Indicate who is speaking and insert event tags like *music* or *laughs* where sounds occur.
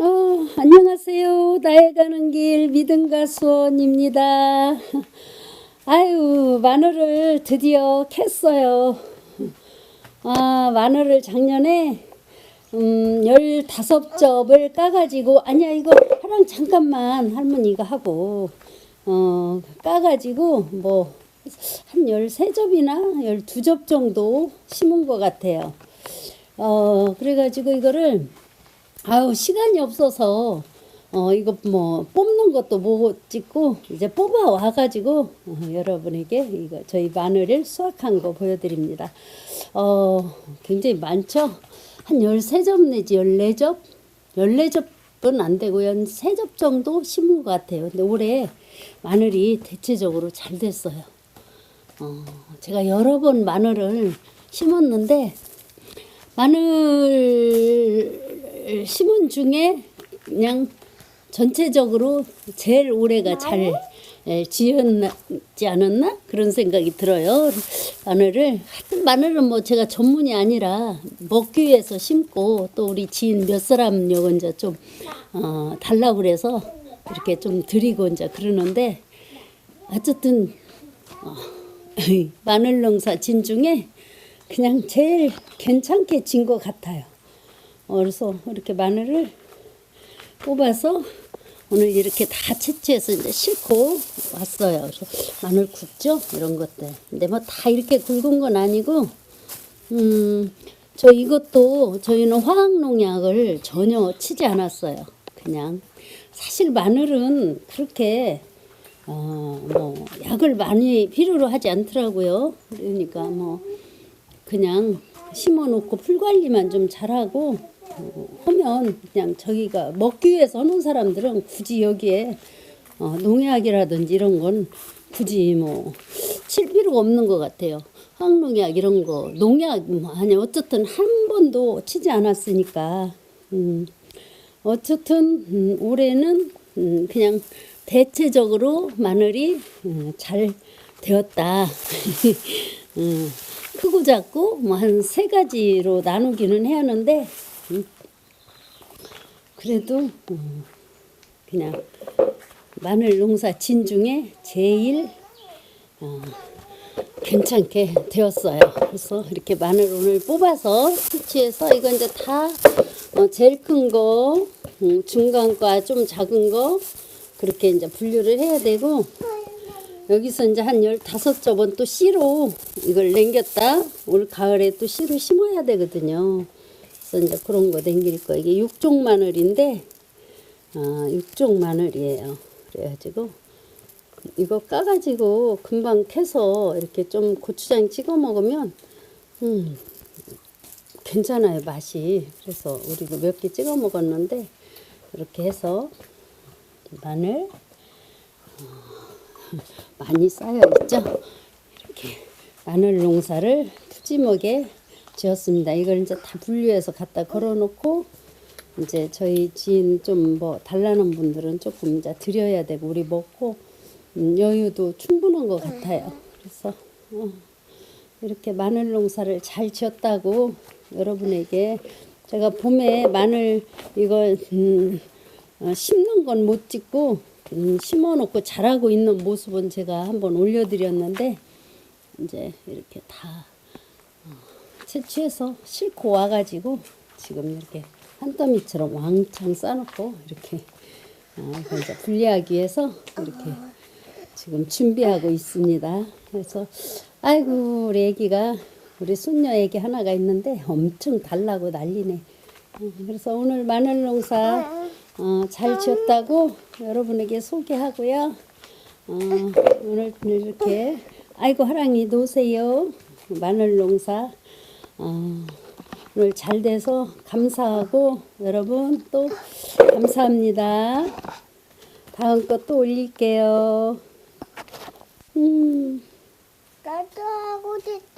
Speaker 1: 어, 안녕하세요. 나의 가는 길 믿음 가수원입니다. 아유, 마늘을 드디어 캤어요. 아, 마늘을 작년에 음, 15접을 까가지고 아니야 이거 하랑 잠깐만 할머니가 하고 어, 까가지고 뭐 한 13접이나 12접 정도 심은 것 같아요. 어, 그래가지고 이거를 아우 시간이 없어서 어 이거 뭐 뽑는 것도 못 찍고 이제 뽑아 와 가지고 어, 여러분에게 이거 저희 마늘을 수확한 거 보여드립니다. 어 굉장히 많죠. 한 13접 내지 14접 14접은 안 되고요. 한 3접 정도 심은 것 같아요. 근데 올해 마늘이 대체적으로 잘 됐어요. 어 제가 여러 번 마늘을 심었는데 마늘 심은 중에 그냥 전체적으로 제일 올해가 잘 예, 지었지 않았나 그런 생각이 들어요. 마늘을 하여튼 마늘은 뭐 제가 전문이 아니라 먹기 위해서 심고 또 우리 지인 몇 사람 요건 이제 좀 어, 달라 그래서 이렇게 좀 드리고 이제 그러는데 어쨌든 어, *laughs* 마늘 농사 진 중에 그냥 제일 괜찮게 진 것 같아요. 어, 그래서 이렇게 마늘을 뽑아서 오늘 이렇게 다 채취해서 이제 싣고 왔어요. 그래서 마늘 굵죠? 이런 것들. 근데 뭐 다 이렇게 굵은 건 아니고, 음, 저 이것도 저희는 화학 농약을 전혀 치지 않았어요. 그냥. 사실 마늘은 그렇게 어, 뭐, 약을 많이 필요로 하지 않더라고요. 그러니까 뭐, 그냥 심어 놓고 풀 관리만 좀 잘하고, 어, 하면 그냥 저기가 먹기 위해서 하는 사람들은 굳이 여기에 어, 농약이라든지 이런 건 굳이 뭐, 칠 필요가 없는 것 같아요. 황농약 이런 거, 농약, 뭐, 아니, 어쨌든 한 번도 치지 않았으니까, 음, 어쨌든 음, 올해는 음, 그냥 대체적으로 마늘이 음, 잘 되었다. *laughs* 음, 크고 작고 뭐 한 세 가지로 나누기는 해야 하는데 음, 그래도 음, 그냥 마늘 농사 진 중에 제일 어, 괜찮게 되었어요. 그래서 이렇게 마늘 오늘 뽑아서 채취해서 이건 이제 다 어, 제일 큰 거, 음, 중간과 좀 작은 거 그렇게 이제 분류를 해야 되고 여기서 이제 한 15접은 또 씨로 이걸 남겼다 올 가을에 또 씨로 심어야 되거든요. 그래서 이제 그런 거 남길 거 이게 육종 마늘인데 아, 육종 마늘이에요. 그래가지고 이거 까가지고 금방 캐서 이렇게 좀 고추장 찍어 먹으면 음 괜찮아요 맛이. 그래서 우리도 몇 개 찍어 먹었는데 이렇게 해서 마늘 어, *laughs* 많이 쌓여 있죠? 이렇게 마늘 농사를 푸짐하게 지었습니다 이걸 이제 다 분류해서 갖다 걸어놓고 이제 저희 지인 좀 뭐 달라는 분들은 조금 이제 드려야 되고 우리 먹고 음, 여유도 충분한 것 같아요. 그래서 어, 이렇게 마늘 농사를 잘 지었다고 여러분에게 제가 봄에 마늘 이거 음, 어, 심는 건 못 찍고 음, 심어놓고 자라고 있는 모습은 제가 한번 올려드렸는데 이제 이렇게 다 어, 채취해서 싣고 와가지고 지금 이렇게 한더미처럼 왕창 싸놓고 이렇게 어, 이제 분리하기 위해서 이렇게 지금 준비하고 있습니다. 그래서 아이고 우리 애기가 우리 손녀 애기 하나가 있는데 엄청 달라고 난리네. 어, 그래서 오늘 마늘 농사 어, 잘 지었다고 여러분에게 소개하고요. 어, 오늘 이렇게 아이고 하랑이 놓으세요. 마늘 농사 어, 오늘 잘 돼서 감사하고 여러분 또 감사합니다. 다음 거또 올릴게요. 음.
Speaker 2: 나도 하고 싶다.